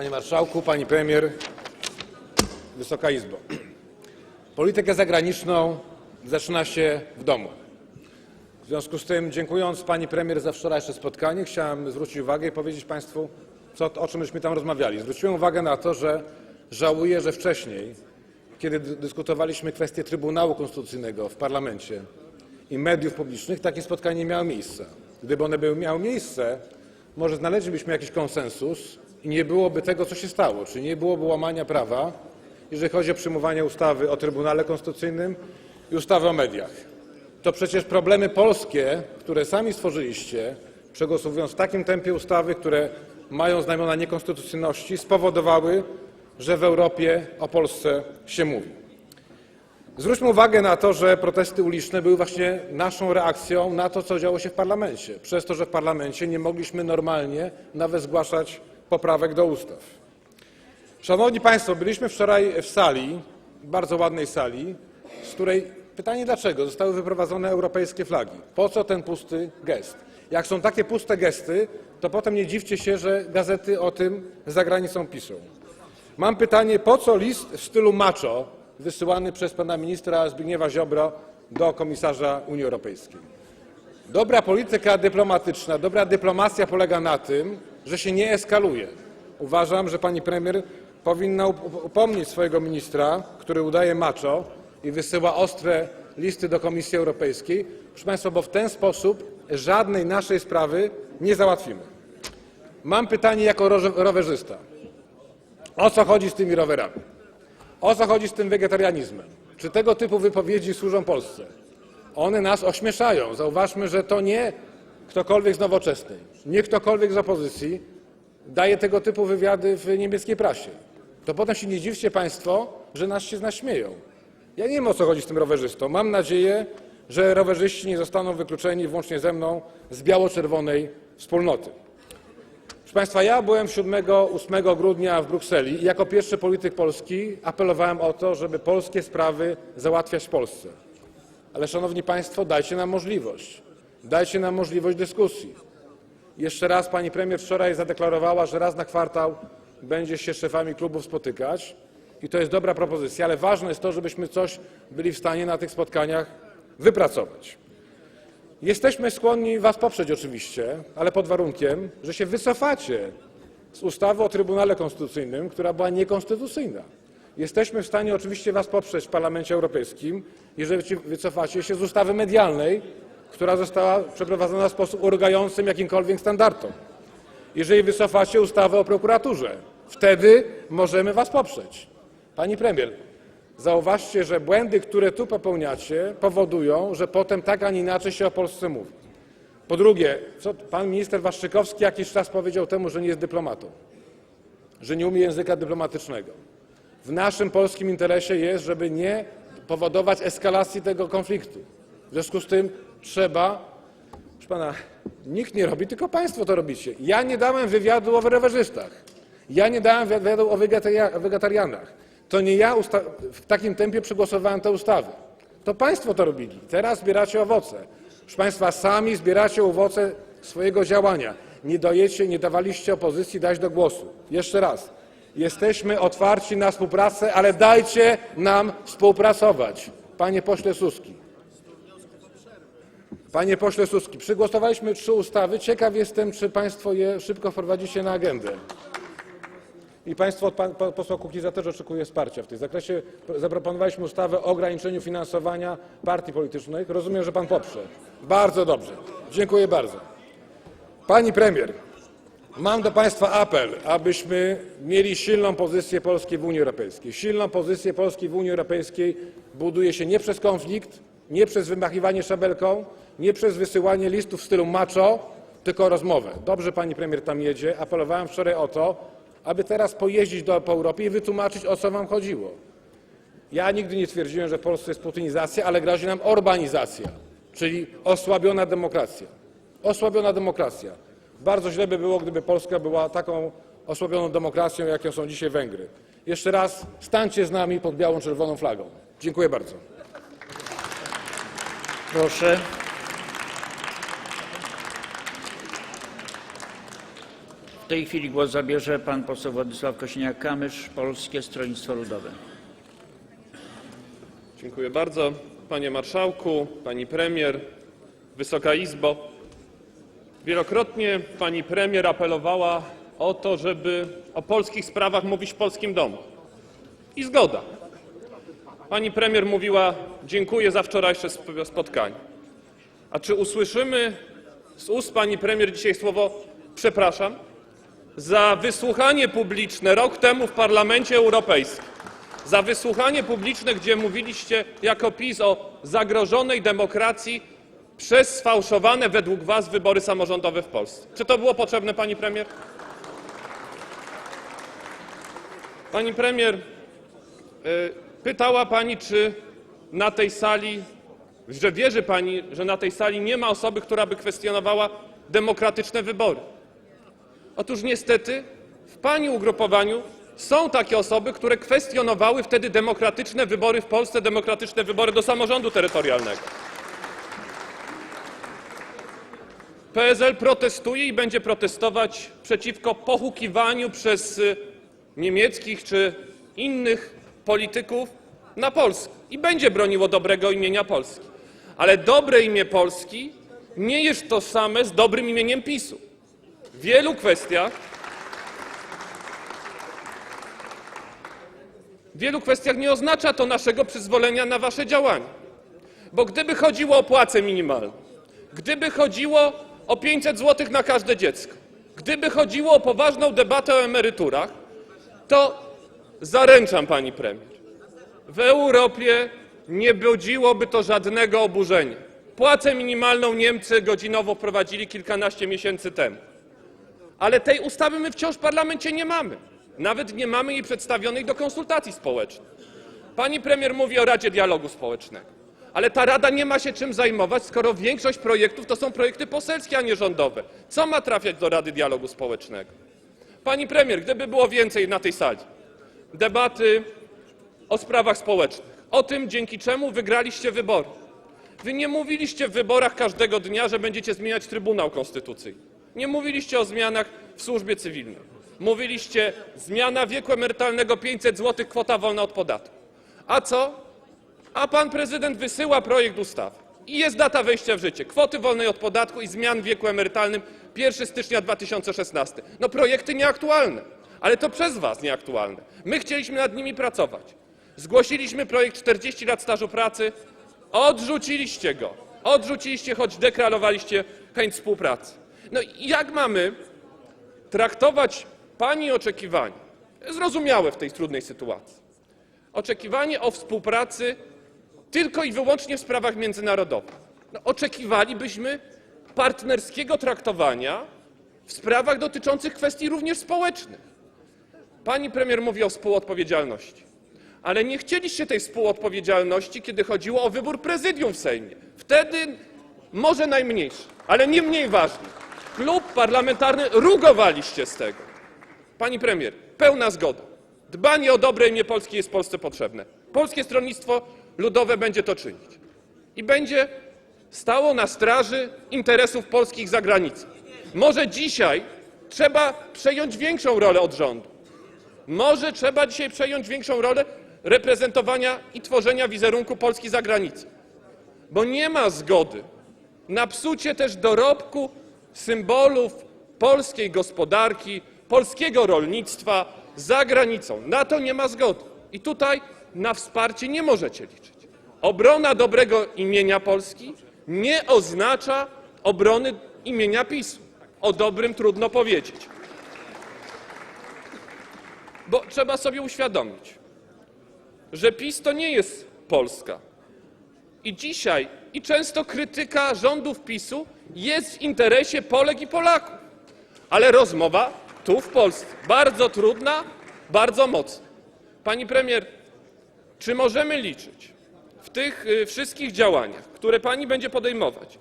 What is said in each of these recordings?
Panie Marszałku, Pani Premier, Wysoka Izbo. Politykę zagraniczną zaczyna się w domu. W związku z tym, dziękując Pani Premier za wczorajsze spotkanie, chciałem zwrócić uwagę i powiedzieć Państwu, co, o czym myśmy tam rozmawiali. Zwróciłem uwagę na to, że żałuję, że wcześniej, kiedy dy- dyskutowaliśmy kwestię Trybunału Konstytucyjnego w parlamencie i mediów publicznych, takie spotkanie nie miało miejsca. Gdyby one miały miejsce, może znaleźlibyśmy jakiś konsensus i nie byłoby tego, co się stało, czyli nie byłoby łamania prawa, jeżeli chodzi o przyjmowanie ustawy o Trybunale Konstytucyjnym i ustawy o mediach. To przecież problemy polskie, które sami stworzyliście, przegłosowując w takim tempie ustawy, które mają znamiona niekonstytucyjności, spowodowały, że w Europie o Polsce się mówi. Zwróćmy uwagę na to, że protesty uliczne były właśnie naszą reakcją na to, co działo się w parlamencie, przez to, że w parlamencie nie mogliśmy normalnie nawet zgłaszać poprawek do ustaw. Szanowni Państwo, byliśmy wczoraj w sali, bardzo ładnej sali, z której pytanie dlaczego zostały wyprowadzone europejskie flagi? Po co ten pusty gest? Jak są takie puste gesty, to potem nie dziwcie się, że gazety o tym za granicą piszą. Mam pytanie, po co list w stylu macho wysyłany przez pana ministra Zbigniewa Ziobro do komisarza Unii Europejskiej? Dobra polityka dyplomatyczna, dobra dyplomacja polega na tym, że się nie eskaluje. Uważam, że pani premier powinna up- upomnieć swojego ministra, który udaje macho i wysyła ostre listy do Komisji Europejskiej, proszę państwa, bo w ten sposób żadnej naszej sprawy nie załatwimy. Mam pytanie jako rowerzysta. O co chodzi z tymi rowerami? O co chodzi z tym wegetarianizmem? Czy tego typu wypowiedzi służą Polsce? One nas ośmieszają. Zauważmy, że to nie ktokolwiek z nowoczesnej, nie ktokolwiek z opozycji daje tego typu wywiady w niemieckiej prasie. To potem się nie dziwcie Państwo, że nas się naśmieją. Ja nie wiem o co chodzi z tym rowerzystą. Mam nadzieję, że rowerzyści nie zostaną wykluczeni włącznie ze mną z biało-czerwonej wspólnoty. Proszę Państwa, ja byłem 7-8 grudnia w Brukseli i jako pierwszy polityk polski apelowałem o to, żeby polskie sprawy załatwiać w Polsce. Ale Szanowni Państwo, dajcie nam możliwość. Dajcie nam możliwość dyskusji. Jeszcze raz Pani Premier wczoraj zadeklarowała, że raz na kwartał będzie się szefami klubów spotykać i to jest dobra propozycja, ale ważne jest to, żebyśmy coś byli w stanie na tych spotkaniach wypracować. Jesteśmy skłonni Was poprzeć oczywiście, ale pod warunkiem, że się wycofacie z ustawy o Trybunale Konstytucyjnym, która była niekonstytucyjna. Jesteśmy w stanie oczywiście Was poprzeć w Parlamencie Europejskim, jeżeli ci wycofacie się z ustawy medialnej, która została przeprowadzona w sposób urgającym jakimkolwiek standardom. Jeżeli wycofacie ustawę o prokuraturze, wtedy możemy Was poprzeć. Pani premier, Zauważcie, że błędy, które tu popełniacie, powodują, że potem tak, a nie inaczej się o Polsce mówi. Po drugie, co pan minister Waszczykowski jakiś czas powiedział temu, że nie jest dyplomatą, że nie umie języka dyplomatycznego. W naszym polskim interesie jest, żeby nie powodować eskalacji tego konfliktu. W związku z tym trzeba, proszę pana, nikt nie robi, tylko państwo to robicie. Ja nie dałem wywiadu o rowerzystach. Ja nie dałem wywiadu o wegetaria- o wegetarianach. To nie ja w takim tempie przegłosowałem te ustawy. To państwo to robili. Teraz zbieracie owoce. Proszę państwa, sami zbieracie owoce swojego działania. Nie dawaliście opozycji dać do głosu. Jeszcze raz. Jesteśmy otwarci na współpracę, ale dajcie nam współpracować. Panie pośle Suski. Panie pośle Suski, przygłosowaliśmy trzy ustawy. Ciekaw jestem, czy państwo je szybko wprowadzicie na agendę. I państwo pan, po- posła Kukiza też oczekuje wsparcia w tym zakresie. Zaproponowaliśmy ustawę o ograniczeniu finansowania partii politycznych. Rozumiem, że pan poprze. Bardzo dobrze. Dziękuję bardzo. Pani premier, mam do państwa apel, abyśmy mieli silną pozycję Polski w Unii Europejskiej. Silną pozycję Polski w Unii Europejskiej buduje się nie przez konflikt, nie przez wymachiwanie szabelką, nie przez wysyłanie listów w stylu macho, tylko rozmowę. Dobrze pani premier tam jedzie. Apelowałem wczoraj o to, aby teraz pojeździć do, po Europie i wytłumaczyć, o co wam chodziło. Ja nigdy nie twierdziłem, że w Polsce jest putinizacja, ale grozi nam orbanizacja, czyli osłabiona demokracja. Osłabiona demokracja. Bardzo źle by było, gdyby Polska była taką osłabioną demokracją, jaką są dzisiaj Węgry. Jeszcze raz, stańcie z nami pod białą, czerwoną flagą. Dziękuję bardzo. Proszę. Tej chwili głos zabierze pan poseł Władysław Kosiniak-Kamysz, Polskie Stronnictwo Ludowe. Dziękuję bardzo. Panie Marszałku, Pani Premier, Wysoka Izbo. Wielokrotnie Pani Premier apelowała o to, żeby o polskich sprawach mówić w polskim domu. I zgoda. Pani Premier mówiła, dziękuję za wczorajsze sp- spotkanie. A czy usłyszymy z ust Pani Premier dzisiaj słowo przepraszam za wysłuchanie publiczne rok temu w Parlamencie Europejskim? za wysłuchanie publiczne, gdzie mówiliście jako PiS o zagrożonej demokracji przez sfałszowane według was wybory samorządowe w Polsce. Czy to było potrzebne, pani premier? Pani premier, y, pytała pani, czy na tej sali, że wierzy pani, że na tej sali nie ma osoby, która by kwestionowała demokratyczne wybory. Otóż niestety w pani ugrupowaniu są takie osoby, które kwestionowały wtedy demokratyczne wybory w Polsce, demokratyczne wybory do samorządu terytorialnego. PSL protestuje i będzie protestować przeciwko pohukiwaniu przez y, niemieckich czy innych polityków na Polskę i będzie broniło dobrego imienia Polski. Ale dobre imię Polski nie jest tożsame z dobrym imieniem PiSu. W wielu kwestiach W wielu kwestiach nie oznacza to naszego przyzwolenia na wasze działania. Bo gdyby chodziło o płacę minimalną, gdyby chodziło o 500 zł na każde dziecko, gdyby chodziło o poważną debatę o emeryturach, to zaręczam pani premier, w Europie nie budziłoby to żadnego oburzenia. Płacę minimalną Niemcy godzinowo wprowadzili kilkanaście miesięcy temu. Ale tej ustawy my wciąż w parlamencie nie mamy. Nawet nie mamy jej przedstawionej do konsultacji społecznych. Pani premier mówi o Radzie Dialogu Społecznego. Ale ta rada nie ma się czym zajmować, skoro większość projektów to są projekty poselskie, a nie rządowe. Co ma trafiać do Rady Dialogu Społecznego? Pani premier, gdyby było więcej na tej sali debaty o sprawach społecznych, o tym, dzięki czemu wygraliście wybory. Wy nie mówiliście w wyborach każdego dnia, że będziecie zmieniać Trybunał Konstytucyjny. Nie mówiliście o zmianach w służbie cywilnej. Mówiliście zmiana wieku emerytalnego 500 zł, kwota wolna od podatku. A co? A pan prezydent wysyła projekt ustawy i jest data wejścia w życie kwoty wolnej od podatku i zmian w wieku emerytalnym 1 stycznia 2016. No projekty nieaktualne, ale to przez was nieaktualne. My chcieliśmy nad nimi pracować. Zgłosiliśmy projekt 40 lat stażu pracy, odrzuciliście go. Odrzuciliście, choć deklarowaliście chęć współpracy. No jak mamy traktować pani oczekiwanie, zrozumiałe w tej trudnej sytuacji, oczekiwanie o współpracy tylko i wyłącznie w sprawach międzynarodowych. No, oczekiwalibyśmy partnerskiego traktowania w sprawach dotyczących kwestii również społecznych. Pani premier mówi o współodpowiedzialności, ale nie chcieliście tej współodpowiedzialności, kiedy chodziło o wybór prezydium w Sejmie. Wtedy może najmniejszy, ale nie mniej ważny. Klub parlamentarny rugowaliście z tego. Pani premier, pełna zgoda. Dbanie o dobre imię Polski jest Polsce potrzebne. Polskie Stronnictwo Ludowe będzie to czynić. I będzie stało na straży interesów polskich za granicą. Może dzisiaj trzeba przejąć większą rolę od rządu. Może trzeba dzisiaj przejąć większą rolę reprezentowania i tworzenia wizerunku Polski za granicą. Bo nie ma zgody na psucie też dorobku symbolów polskiej gospodarki, polskiego rolnictwa za granicą. Na to nie ma zgody. I tutaj na wsparcie nie możecie liczyć. Obrona dobrego imienia Polski nie oznacza obrony imienia PiSu. O dobrym trudno powiedzieć. Bo trzeba sobie uświadomić, że PiS to nie jest Polska. I dzisiaj, i często krytyka rządów PiSu jest w interesie Polek i Polaków. Ale rozmowa tu w Polsce, bardzo trudna, bardzo mocna. Pani premier, czy możemy liczyć w tych y, wszystkich działaniach, które pani będzie podejmować,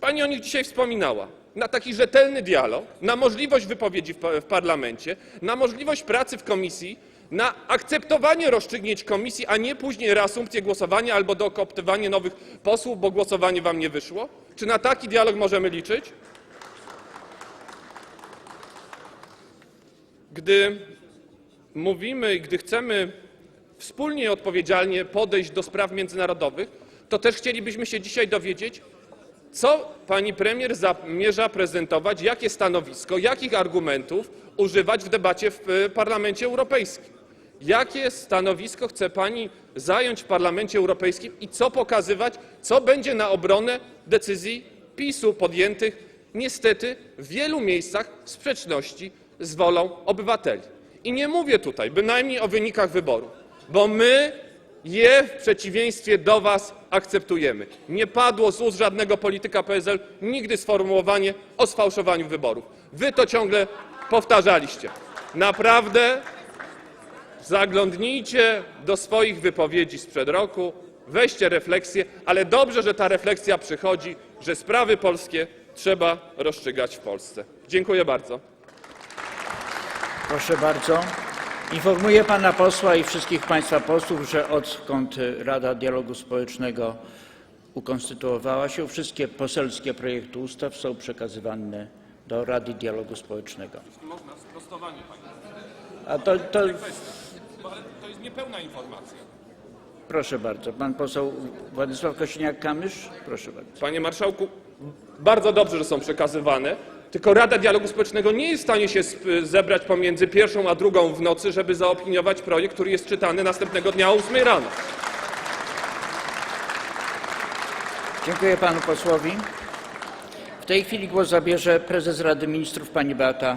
pani o nich dzisiaj wspominała, na taki rzetelny dialog, na możliwość wypowiedzi w, pa- w parlamencie, na możliwość pracy w komisji, na akceptowanie rozstrzygnięć komisji, a nie później reasumpcję głosowania albo dokoptowanie nowych posłów, bo głosowanie wam nie wyszło? Czy na taki dialog możemy liczyć? gdy mówimy i gdy chcemy wspólnie i odpowiedzialnie podejść do spraw międzynarodowych, to też chcielibyśmy się dzisiaj dowiedzieć, co pani premier zamierza prezentować, jakie stanowisko, jakich argumentów używać w debacie w e, Parlamencie Europejskim. Jakie stanowisko chce pani zająć w Parlamencie Europejskim i co pokazywać, co będzie na obronę decyzji PiSu podjętych niestety w wielu miejscach w sprzeczności z wolą obywateli. I nie mówię tutaj bynajmniej o wynikach wyborów, bo my je w przeciwieństwie do Was akceptujemy. Nie padło z ust żadnego polityka PSL nigdy sformułowanie o sfałszowaniu wyborów. Wy to ciągle powtarzaliście. Naprawdę zaglądnijcie do swoich wypowiedzi sprzed roku, weźcie refleksję, ale dobrze, że ta refleksja przychodzi, że sprawy polskie trzeba rozstrzygać w Polsce. Dziękuję bardzo. Proszę bardzo. Informuję pana posła i wszystkich państwa posłów, że odkąd Rada Dialogu Społecznego ukonstytuowała się, wszystkie poselskie projekty ustaw są przekazywane do Rady Dialogu Społecznego. Można sprostowanie, panie. A to, to Ale to jest niepełna informacja. proszę bardzo. Pan poseł Władysław Kosiniak-Kamysz? Proszę bardzo. Panie marszałku, bardzo dobrze, że są przekazywane, tylko Rada Dialogu Społecznego nie jest w stanie się zebrać pomiędzy pierwszą a drugą w nocy, żeby zaopiniować projekt, który jest czytany następnego dnia o 8 rano. Dziękuję panu posłowi. W tej chwili głos zabierze prezes Rady Ministrów pani Beata